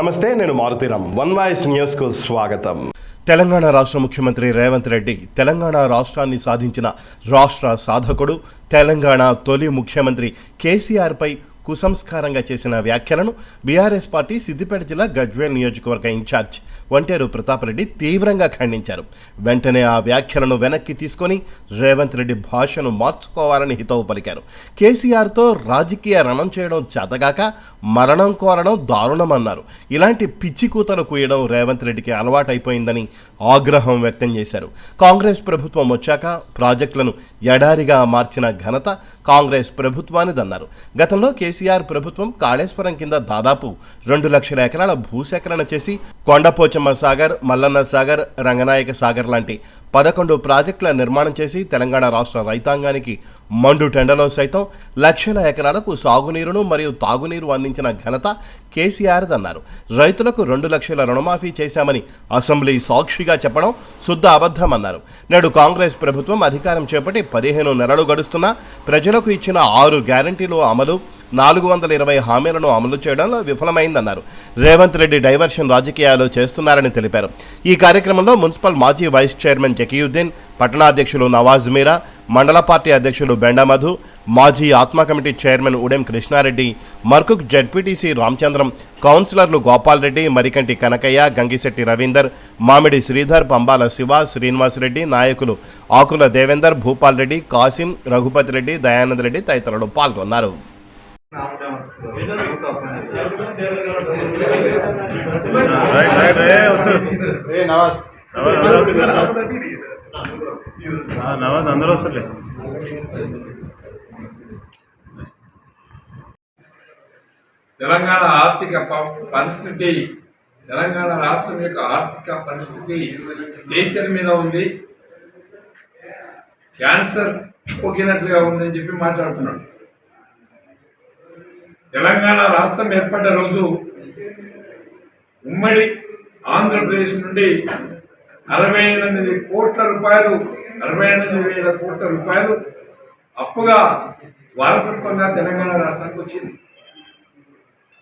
నమస్తే నేను Maruthi Ram one voice న్యూస్కు స్వాగతం. తెలంగాణ రాష్ట్ర ముఖ్యమంత్రి రేవంత్ రెడ్డి తెలంగాణ రాష్ట్రాన్ని సాధించిన రాష్ట్ర సాధకుడు తెలంగాణ తొలి ముఖ్యమంత్రి కేసీఆర్పై కుసంస్కారంగా చేసిన వ్యాఖ్యలను బీఆర్ఎస్ పార్టీ సిద్దిపేట జిల్లా గజ్వేల్ నియోజకవర్గ ఇన్ఛార్జ్ ఒంటేరు ప్రతాప్ రెడ్డి తీవ్రంగా ఖండించారు. వెంటనే ఆ వ్యాఖ్యలను వెనక్కి తీసుకొని రేవంత్ రెడ్డి భాషను మార్చుకోవాలని హితవు పలికారు. కేసీఆర్తో రాజకీయ రణం చేయడం చేతగాక మరణం కోరడం దారుణమన్నారు. ఇలాంటి పిచ్చి కూతలు కూయడం రేవంత్ రెడ్డికి అలవాటైపోయిందని ఆగ్రహం వ్యక్తం చేశారు. కాంగ్రెస్ ప్రభుత్వం వచ్చాక ప్రాజెక్టులను ఎడారిగా మార్చిన ఘనత కాంగ్రెస్ ప్రభుత్వానిదన్నారు. గతంలో కేసీఆర్ ప్రభుత్వం కాళేశ్వరం కింద దాదాపు రెండు లక్షల ఎకరాల భూసేకరణ చేసి కొండపోచమ్మ సాగర్ మల్లన్న సాగర్ రంగనాయక సాగర్ లాంటి పదకొండు ప్రాజెక్టుల నిర్మాణం చేసి తెలంగాణ రాష్ట్ర రైతాంగానికి మండు టెండలో సైతం లక్షల ఎకరాలకు సాగునీరును మరియు తాగునీరు అందించిన ఘనత కేసీఆర్దన్నారు. రైతులకు రెండు లక్షల రుణమాఫీ చేశామని అసెంబ్లీ సాక్షిగా చెప్పడం శుద్ధ అబద్ధమన్నారు. నేడు కాంగ్రెస్ ప్రభుత్వం అధికారం చేపట్టి పదిహేను నెలలు గడుస్తున్నా ప్రజలకు ఇచ్చిన ఆరు గ్యారంటీలు అమలు నాలుగు వందల ఇరవై హామీలను అమలు చేయడంలో విఫలమైందన్నారు. రేవంత్ రెడ్డి డైవర్షన్ రాజకీయాలు చేస్తున్నారని తెలిపారు. ఈ కార్యక్రమంలో మున్సిపల్ మాజీ వైస్ చైర్మన్ జకీయుద్దీన్ పట్టణాధ్యక్షులు నవాజ్ మీరా మండల పార్టీ అధ్యక్షులు బెండమధు మాజీ ఆత్మ committee chairman Udem Krishnareddy Markook ZPTC Ramachandram కౌన్సిలర్లు గోపాల్ రెడ్డి మరికంటి కనకయ్య గంగిశెట్టి రవీందర్ మామిడి శ్రీధర్ పంబాల శివ శ్రీనివాసరెడ్డి నాయకులు ఆకుల దేవేందర్ భూపాల్ రెడ్డి కాసిం రఘుపతి రెడ్డి దయానంద్ రెడ్డి తదితరులు పాల్గొన్నారు. నవాజ్. నవాజ్ అందరూ వస్తారులే తెలంగాణ ఆర్థిక పరిస్థితి తెలంగాణ రాష్ట్రం యొక్క ఆర్థిక పరిస్థితి స్టేచర్ మీద ఉంది. క్యాన్సర్ పోకినట్లుగా ఉందని చెప్పి మాట్లాడుతున్నాడు. తెలంగాణ రాష్ట్రం ఏర్పడ్డ రోజు ఉమ్మడి ఆంధ్రప్రదేశ్ నుండి అరవై ఎనిమిది కోట్ల రూపాయలు అరవై ఎనిమిది వేల కోట్ల రూపాయలు అప్పుగా వారసత్వంగా తెలంగాణ రాష్ట్రానికి వచ్చింది.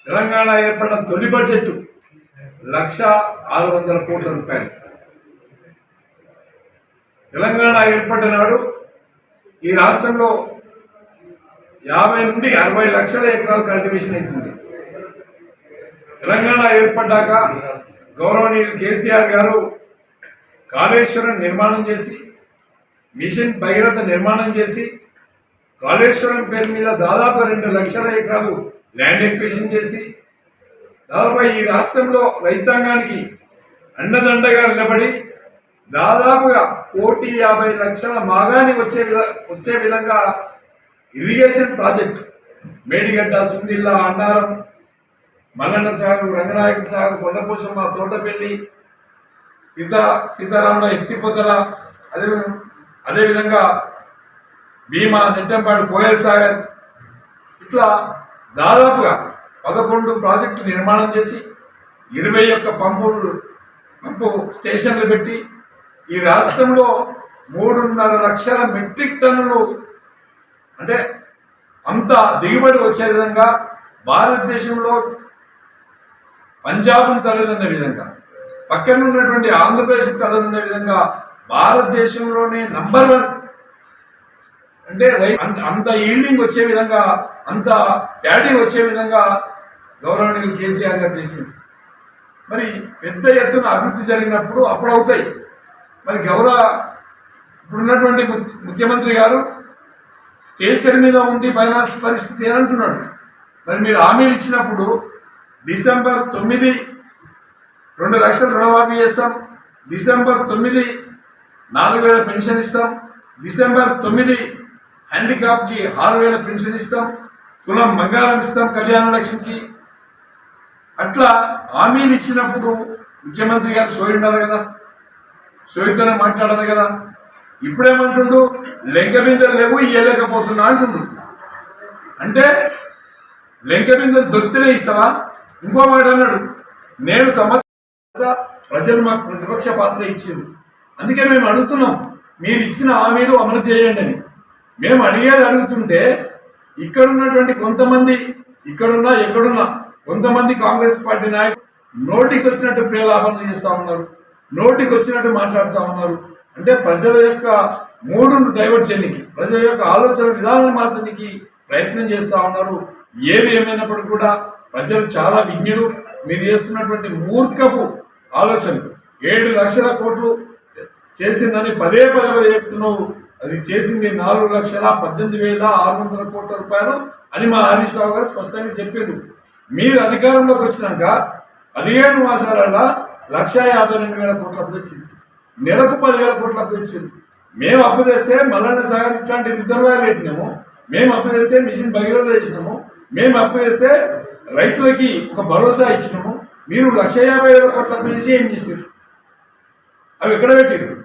తెలంగాణ ఏర్పడిన తొలి బడ్జెట్ లక్ష ఆరు వందల కోట్ల రూపాయలు. తెలంగాణ ఏర్పడ్డ నాడు ఈ రాష్ట్రంలో యాభై నుండి అరవై లక్షల ఎకరాలు కల్టివేషన్ అవుతుంది తెలంగాణ ఏర్పడ్డాక గౌరవనీయులు కేసీఆర్ గారు కాళేశ్వరం నిర్మాణం చేసి మిషన్ భగీరథ నిర్మాణం చేసి కాళేశ్వరం పేరు మీద దాదాపు రెండు లక్షల ఎకరాలు ల్యాండ్ ఎక్వేషన్ చేసి దాదాపు ఈ రాష్ట్రంలో రైతాంగానికి అండదండగా నిలబడి దాదాపుగా కోటి యాభై లక్షల మాగాని వచ్చే వచ్చే విధంగా ఇరిగేషన్ ప్రాజెక్ట్ మేడిగడ్డ సుందిల్లా అన్నారం మల్లన్న సాగు రంగనాయక సాగు కొండపోసమ్మ తోటపల్లి సీతా సీతారాముల ఎత్తిపోతల అదే అదేవిధంగా భీమా నెట్టంపాడు కోయల్ సాగర్ ఇట్లా దాదాపుగా పదకొండు ప్రాజెక్టు నిర్మాణం చేసి ఇరవై ఒక్క పంపులు పంపు స్టేషన్లు పెట్టి ఈ రాష్ట్రంలో మూడున్నర లక్షల మెట్రిక్ టన్నులు అంటే అంత దిగుబడి వచ్చే విధంగా భారతదేశంలో పంజాబ్ను తలదన్న విధంగా. పక్కన ఉన్నటువంటి ఆంధ్రప్రదేశ్ తలదన్న విధంగా భారతదేశంలోనే నంబర్ వన్ అంటే రై- అంత- అంత ఈల్డింగ్ వచ్చే విధంగా అంత ప్యాడీ వచ్చే విధంగా గౌరవనీయులు కేసీఆర్ గారు చేసింది. మరి పెద్ద ఎత్తున అభివృద్ధి జరిగినప్పుడు అప్పుడు అవుతాయి. మరి గౌరవ ఇప్పుడున్నటువంటి ము- ముఖ్యమంత్రి గారు స్టేచర్ మీద ఉంది ఫైనాన్స్ పరిస్థితి అని అంటున్నాడు మరి మీరు హామీలు ఇచ్చినప్పుడు డిసెంబర్ తొమ్మిది రెండు లక్షలు రుణమాఫీ చేస్తాం. డిసెంబర్ తొమ్మిది నాలుగు వేల పెన్షన్ ఇస్తాం. డిసెంబర్ తొమ్మిది హ్యాండిక్యాప్కి ఆరు వేల పెన్షన్ ఇస్తాం. కులం బంగారం ఇస్తాం కళ్యాణ లక్ష్మికి. అట్లా హామీలు ఇచ్చినప్పుడు ముఖ్యమంత్రి గారు సోయి ఉండాలి కదా. సోయితోనే మాట్లాడాలి కదా. ఇప్పుడేమంటుండు? లెంక బిందెలు లేవు ఇయ్యలేకపోతున్నా అంటుండు. అంటే లెంక బిందెలు దొరికితేనే ఇస్తావా? ఇంకో మాట అన్నాడు. నేను సమ ప్రజలు మాకు ప్రతిపక్ష పాత్ర ఇచ్చింది. అందుకే మేము అడుగుతున్నాం మీరు ఇచ్చిన హామీలు అమలు చేయండి అని. మేము అడిగేది అడుగుతుంటే ఇక్కడ ఉన్నటువంటి కొంతమంది ఇక్కడున్నా ఎక్కడున్నా కొంతమంది కాంగ్రెస్ పార్టీ నాయకులు నోటికి వచ్చినట్టు ప్రేలాపనలు చేస్తూ ఉన్నారు నోటికి వచ్చినట్టు మాట్లాడుతూ ఉన్నారు. అంటే ప్రజల యొక్క మూడును డైవర్ట్ చేయడానికి ప్రజల యొక్క ఆలోచన విధానాన్ని మార్చడానికి ప్రయత్నం చేస్తూ ఉన్నారు. ఏది ఏమైనప్పటికీ కూడా ప్రజలు చాలా విజ్ఞులు మీరు చేస్తున్నటువంటి మూర్ఖపు ఆలోచనలు. ఏడు లక్షల కోట్లు చేసిందని పదే పదే చెప్తున్నావు. అది చేసింది నాలుగు లక్షల పద్దెనిమిది వేల ఆరు వందల కోట్ల రూపాయలు అని మా హరీష్ రావు గారు స్పష్టంగా చెప్పారు. మీరు అధికారంలోకి వచ్చినాక పదిహేను మాసాలలో లక్ష యాభై రెండు వేల కోట్ల అప్పు తెచ్చింది. నెలకు పదివేల కోట్ల అప్పు తెచ్చింది. మేము అప్పు తెస్తే మల్లన్న సాగర్ ఇట్లాంటి రిజర్వాయర్ పెట్టినాము. మేము అప్పు తెస్తే మిషన్ భగీరథ చేసినాము. మేము అప్పు తెస్తే రైతులకి ఒక భరోసా ఇచ్చినాము. మీరు లక్ష యాభై వేల కోట్ల అప్పు ఏం చేశారు అవి ఎక్కడ పెట్టిండ్రు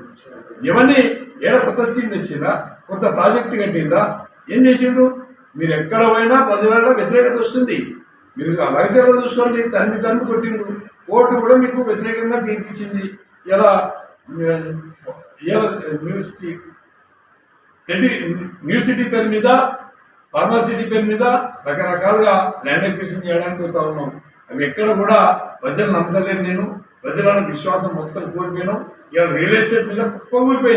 ఇవన్నీ ఏడ కొత్త స్కీమ్ తెచ్చిందా? కొత్త ప్రాజెక్టు కట్టిందా? ఏం చేసిండ్రు మీరు ఎక్కడ పోయినా పదివేల వ్యతిరేకత వస్తుంది. మీరు లగచర్ల చూసుకోండి. తన్ని తన్ను కొట్టిండ్రు. కోర్టు కూడా మీకు వ్యతిరేకంగా తీర్పిచ్చింది. ఇలా ఇలా న్యూస్కి సిటీ న్యూ సిటీ పేరు మీద ఫార్మాసిటీ పేరు మీద రకరకాలుగా ల్యాండ్ ఎక్విజిషన్ చేయడానికి పోతా ఉన్నాం. అవి ఎక్కడ కూడా ప్రజలు నమ్మలేను నేను. ప్రజలను విశ్వాసం మొత్తం కోల్పోయాను. ఇవాళ రియల్ ఎస్టేట్ మీద కుప్ప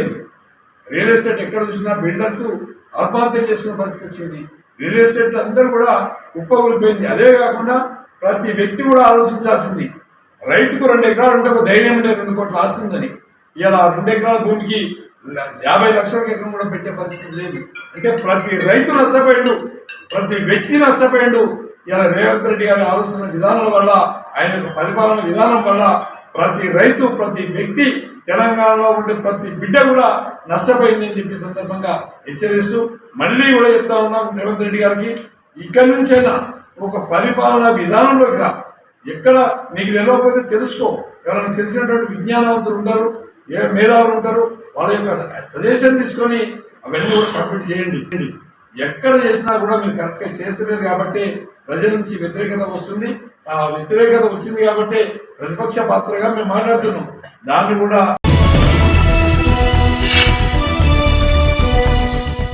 రియల్ ఎస్టేట్ ఎక్కడ చూసినా బిల్డర్స్ ఆత్మహత్య చేసుకునే పరిస్థితి వచ్చింది. రియల్ ఎస్టేట్ అందరూ కూడా కుప్ప అదే కాకుండా ప్రతి వ్యక్తి కూడా ఆలోచించాల్సింది. రైతుకు రెండు ఎకరాలు ఉంటే ఒక ధైర్యం ఉండే రెండు కోట్లు ఆస్తుందని. ఇలా రెండు ఎకరాల భూమికి యాభై లక్షలకు ఎకరం కూడా పెట్టే పరిస్థితి లేదు. అంటే ప్రతి రైతు నష్టపోయిండు ప్రతి వ్యక్తి నష్టపోయిండు. ఇలా రేవంత్ రెడ్డి గారి ఆలోచన విధానం వల్ల ఆయన యొక్క పరిపాలన విధానం వల్ల ప్రతి రైతు ప్రతి వ్యక్తి తెలంగాణలో ఉండే ప్రతి బిడ్డ కూడా నష్టపోయిందని చెప్పి సందర్భంగా హెచ్చరిస్తూ మళ్ళీ కూడా చెప్తా ఉన్నాం రేవంత్ రెడ్డి గారికి ఇక్కడి నుంచైనా ఒక పరిపాలన విధానంలో ఇక్కడ ఎక్కడ నీకు తెలియకపోతే తెలుసుకో. ఎవరైనా తెలిసినటువంటి విజ్ఞానవంతులు ఉంటారు ఏ మేధావులు ఉంటారు వాళ్ళ యొక్క సజెషన్ తీసుకొని అవన్నీ కూడా కంప్లీట్ చేయండి. ఎక్కడ చేసినా కూడా మీరు కరెక్ట్గా చేస్తలేరు కాబట్టి ప్రజల నుంచి వ్యతిరేకత వస్తుంది. ఆ వ్యతిరేకత వచ్చింది కాబట్టి ప్రతిపక్ష పాత్రగా మేము మాట్లాడుతున్నాం. దాన్ని కూడా